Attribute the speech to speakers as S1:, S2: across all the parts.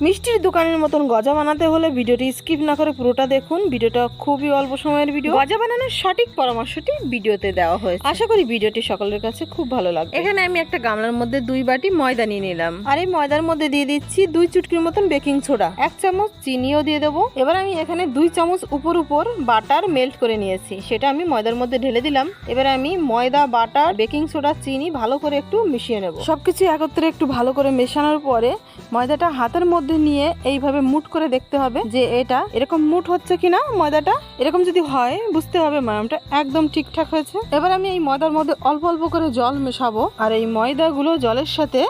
S1: মিষ্টির দোকানের মতন গজা বানাতে হলে ভিডিওটি স্কিপ না করে পুরোটা দেখুন। ভিডিওটা খুবই অল্প সময়ের ভিডিও। গজা বানানোর সঠিক পরামর্শটি ভিডিওতে দেওয়া হয়েছে। আশা করি ভিডিওটি সকলের কাছে খুব ভালো লাগবে। এখানে আমি একটা গামলার মধ্যে দুই বাটি ময়দা নিয়ে নিলাম। আর এই ময়দার মধ্যে দিয়ে দিচ্ছি দুই চুটকির মতন বেকিং সোডা। এক চামচ চিনিও দিয়ে দেবো। এবার আমি এখানে দুই চামচ উপর উপর বাটার মেল্ট করে নিয়েছি। সেটা আমি ময়দার মধ্যে ঢেলে দিলাম। এবার আমি ময়দা বাটার বেকিং সোডা চিনি ভালো করে একটু মিশিয়ে নেব। সবকিছু একত্রে একটু ভালো করে মেশানোর পরে ময়দাটা হাতের মধ্যে নিয়ে এইভাবে মুট করে দেখতে হবে যে এটা এরকম মুট হচ্ছে কিনা ময়দাটা। এরকম যদি হয়, বুঝতে হবে ময়ামটা একদম ঠিকঠাক হয়েছে। এবার আমি এই ময়দার মধ্যে অল্প অল্প করে জল মেশাবো আর এই ময়দাগুলো জলের সাথে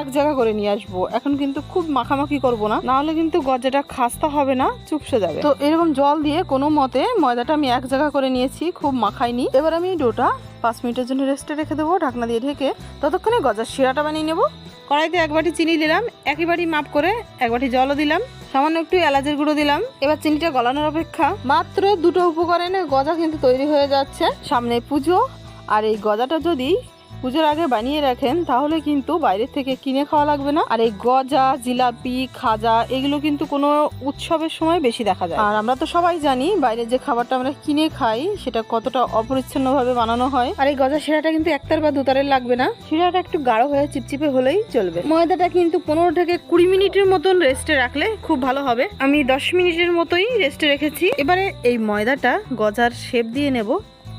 S1: এক জায়গা করে নিয়ে আসব। এখন কিন্তু খুব মাখামাখি করব না না হলে কিন্তু গজাটা খাস্তা হবে না, চুপসে যাবে। তো এরকম জল দিয়ে কোনো মতে ময়দাটা আমি এক জায়গা করে নিয়েছি, খুব মাখাইনি। এবার আমি ডোটা পাঁচ মিনিটের জন্য রেস্টে রেখে দেবো, ঢাকনা দিয়ে ঢেকে ততক্ষণে গজার শিরাটা বানিয়ে নেব। কড়াইতে এক বাটি চিনি দিলাম, একই বাটি মাপ করে এক বাটি জলও দিলাম, সামান্য একটু এলাচের গুঁড়ো দিলাম। এবার চিনিটা গলানোর অপেক্ষা। মাত্র দুটো উপকরণে গজা কিন্তু তৈরি হয়ে যাচ্ছে। সামনে পুজো, আর এই গজাটা যদি পুজোর আগে বানিয়ে রাখেন, তাহলে কিন্তু বাইরে থেকে কিনে খাওয়া লাগবে না। আর এই গজা, জিলাপি, খাজা, এগুলো কিন্তু কোনো উৎসবের সময় বেশি দেখা যায়। আর আমরা তো সবাই জানি বাইরে যে খাবারটা আমরা কিনে খাই, সেটা কতটা অপরিচ্ছন্নভাবে বানানো হয়। আর এই গজা শিরাটা কিন্তু একতার বা দুতারের লাগবে না। শিরাটা একটু গাঢ় হয়ে চিপচিপে হলেই চলবে। ময়দাটা কিন্তু পনেরো থেকে কুড়ি মিনিটের মতন রেস্টে রাখলে খুব ভালো হবে। আমি দশ মিনিটের মতোই রেস্টে রেখেছি। এবারে এই ময়দাটা গজার শেপ দিয়ে নেব।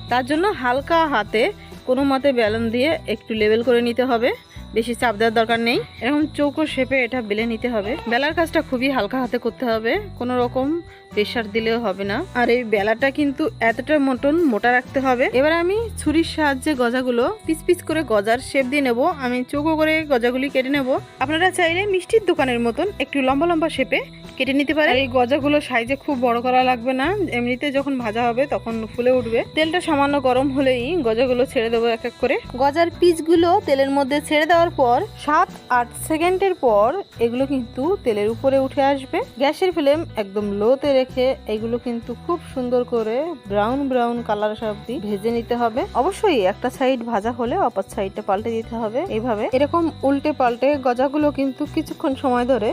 S1: তার জন্য হালকা হাতে কোনো মতে বেলন দিয়ে একটু লেবেল করে নিতে হবে। বেশি চাপ দেওয়ার দরকার নেই। এরকম চৌকো শেপে এটা বেলে নিতে হবে। বেলার কাজটা খুবই হালকা হাতে করতে হবে। কোনো রকম প্রেশার দিলেও হবে না। আর এই বেলাটা কিন্তু এতটা মতন মোটা রাখতে হবে। এবার আমি ছুরির সাহায্যে গজাগুলো পিস পিস করে গজার শেপ দিয়ে নেব। আমি চৌকো করে গজাগুলি কেটে নেব। আপনারা চাইলে মিষ্টির দোকানের মতন একটু লম্বা লম্বা শেপে কেটে নিতে পারে? এই গজাগুলো সাইজে খুব বড় করা লাগবে না। এমনিতে যখন ভাজা হবে তখন ফুলে উঠবে। তেলটা সামান্য গরম হলেই গজাগুলো ছেড়ে দেবো এক এক করে। গজার পিসগুলো তেলের মধ্যে ছেড়ে দেওয়ার পর সাত আট সেকেন্ডের পর এগুলো কিন্তু তেলের উপরে উঠে আসবে। গ্যাসের ফ্লেম একদম লোতে রেখে এগুলো কিন্তু খুব সুন্দর করে ব্রাউন ব্রাউন কালার অব্দি ভেজে নিতে হবে। অবশ্যই একটা সাইড ভাজা হলে অপর সাইডটা পাল্টে দিতে হবে। এইভাবে এরকম উল্টে পাল্টে গজাগুলো কিন্তু কিছুক্ষণ সময় ধরে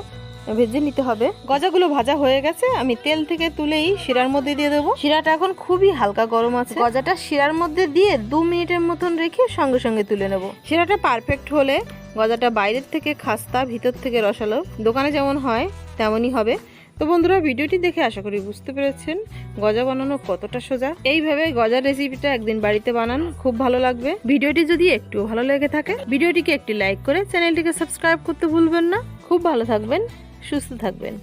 S1: ভেজে নিতে হবে। গজাগুলো ভাজা হয়ে গেছে। আমি তেল থেকে তুলেই শিরার মধ্যে দিয়ে দেবো। শিরাটা এখন খুবই হালকা গরম আছে। গজাটা শিরার মধ্যে দিয়ে দু মিনিটের মতন রেখে সঙ্গে সঙ্গে তুলে নেব। শিরাটা পারফেক্ট হলে গজাটা বাইরের থেকে খাস্তা, ভিতর থেকে রসালো, দোকানে যেমন হয় তেমনই হবে। তো বন্ধুরা, ভিডিওটি দেখে আশা করি বুঝতে পেরেছেন গজা বানানো কতটা সোজা। এইভাবে গজার রেসিপিটা একদিন বাড়িতে বানান, খুব ভালো লাগবে। ভিডিওটি যদি একটু ভালো লেগে থাকে, ভিডিওটিকে একটি লাইক করে চ্যানেলটিকে সাবস্ক্রাইব করতে ভুলবেন না। খুব ভালো থাকবেন। সুস্থ থাকবেন।